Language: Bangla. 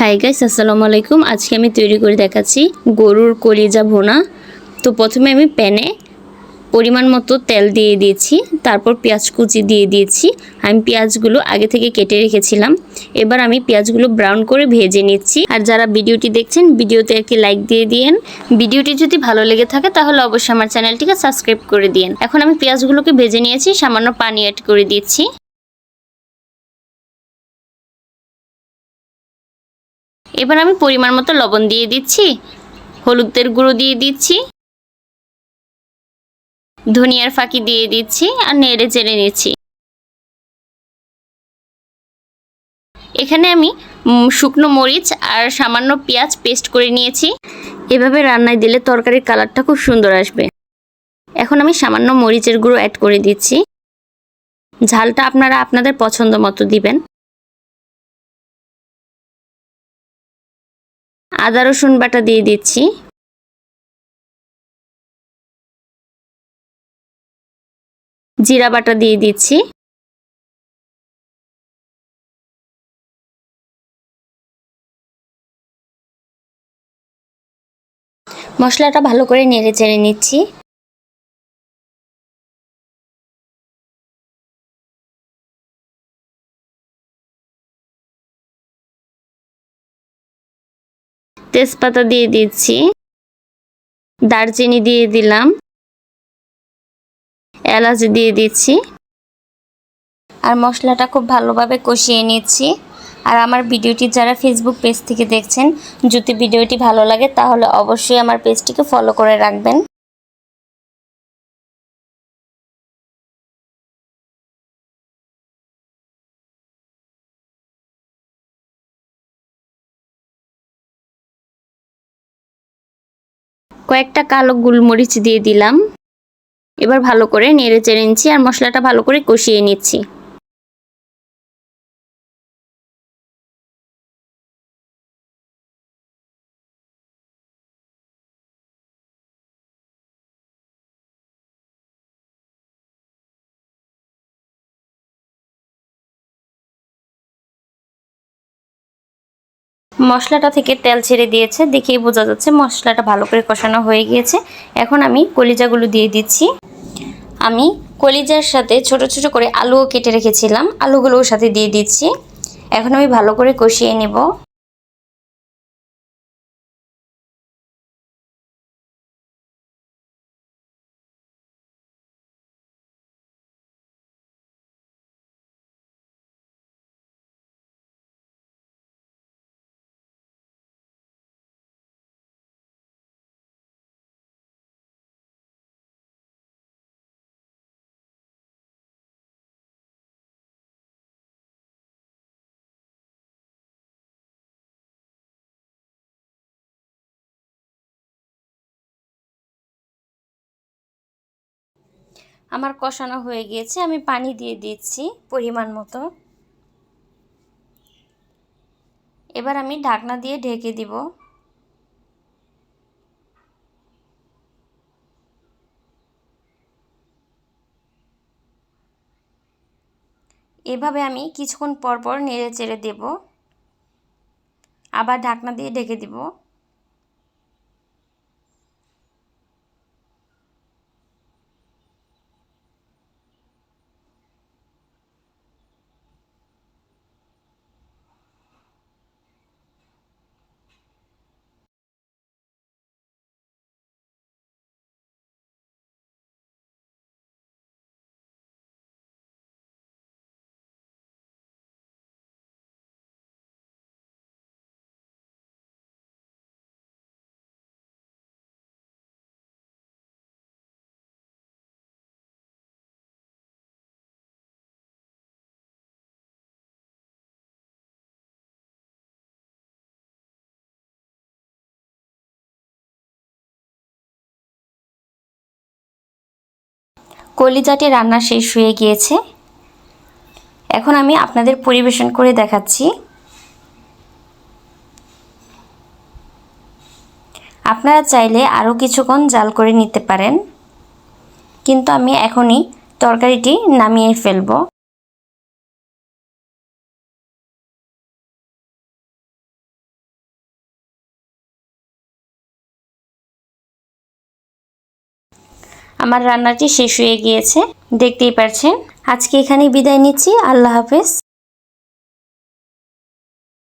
হাই গাইস আসসালামু আলাইকুম। আজকে আমি তৈরি করে দেখাচ্ছি গরুর কলিজা ভোনা। তো প্রথমে আমি প্যানে পরিমাণ মতো তেল দিয়ে দিয়েছি, তারপর পেঁয়াজ কুচি দিয়ে দিয়েছি। আমি পেঁয়াজগুলো আগে থেকে কেটে রেখেছিলাম। এবার আমি পেঁয়াজগুলো ব্রাউন করে ভেজে নিচ্ছি। আর যারা ভিডিওটি দেখছেন, ভিডিওতে একটি লাইক দিয়ে দিয়েন। ভিডিওটি যদি ভালো লেগে থাকে, তাহলে অবশ্যই আমার চ্যানেলটিকে সাবস্ক্রাইব করে দিন এখন আমি পেঁয়াজগুলোকে ভেজে নিয়েছি, সামান্য পানি অ্যাড করে দিচ্ছি। এবার আমি পরিমাণ মতো লবণ দিয়ে দিচ্ছি, হলুদের গুঁড়ো দিয়ে দিচ্ছি, ধনিয়ার ফাঁকি দিয়ে দিচ্ছি আর নেড়ে চেড়ে নিচ্ছি। এখানে আমি শুকনো মরিচ আর সামান্য পেঁয়াজ পেস্ট করে নিয়েছি। এভাবে রান্নায় দিলে তরকারির কালারটা খুব সুন্দর আসবে। এখন আমি সামান্য মরিচের গুঁড়ো অ্যাড করে দিচ্ছি। ঝালটা আপনারা আপনাদের পছন্দ মতো দিবেন। আদা, রসুন বাটা দিয়ে দিচ্ছি। জিরা বাটা দিয়ে দিচ্ছি। মশলাটা ভালো করে নেড়ে চেড়ে নিচ্ছি। তেজপাতা দিয়ে দিচ্ছি। দারচিনি দিয়ে দিলাম। এলাচ দিয়ে দিচ্ছি। আর মশলাটা খুব ভালোভাবে কষিয়ে নিচ্ছি। আর আমার ভিডিওটি যারা ফেসবুক পেজ থেকে দেখছেন, যদি ভিডিওটি ভালো লাগে, তাহলে অবশ্যই আমার পেজটিকে ফলো করে রাখবেন। কয়েকটা কালো গোলমরিচ দিয়ে দিলাম। এবার ভালো করে নেড়ে চেড়ে নিচ্ছি আর মশলাটা ভালো করে কষিয়ে নিচ্ছি। মশলাটা থেকে তেল ছেড়ে দিয়েছে, দেখেই বোঝা যাচ্ছে মশলাটা ভালো করে কষানো হয়ে গিয়েছে। এখন আমি কলিজাগুলো দিয়ে দিচ্ছি। আমি কলিজার সাথে ছোট ছোট করে আলুও কেটে রেখেছিলাম আলুগুলোও সাথে দিয়ে দিচ্ছি। এখন আমি ভালো করে কষিয়ে নেব। আমার কষানো হয়ে গিয়েছে, আমি পানি দিয়ে দিচ্ছি পরিমাণ মতো। এবার আমি ঢাকনা দিয়ে ঢেকে দিব। এভাবে আমি কিছুক্ষণ পর পর নেড়ে চেড়ে দেব। আবার ঢাকনা দিয়ে ঢেকে দিব। কলিজাটি রান্না শেষ হয়ে গিয়েছে। এখন আমি আপনাদের পরিবেশন করে দেখাচ্ছি। আপনারা চাইলে আরও কিছুক্ষণ জাল করে নিতে পারেন। কিন্তু আমি এখনই তরকারিটি নামিয়ে ফেলব। আমার রান্নাটি শেষ হয়ে গিয়েছে। দেখতেই পারছেন। আজকে এখানে বিদায় নিচ্ছি। আল্লাহ হাফেজ।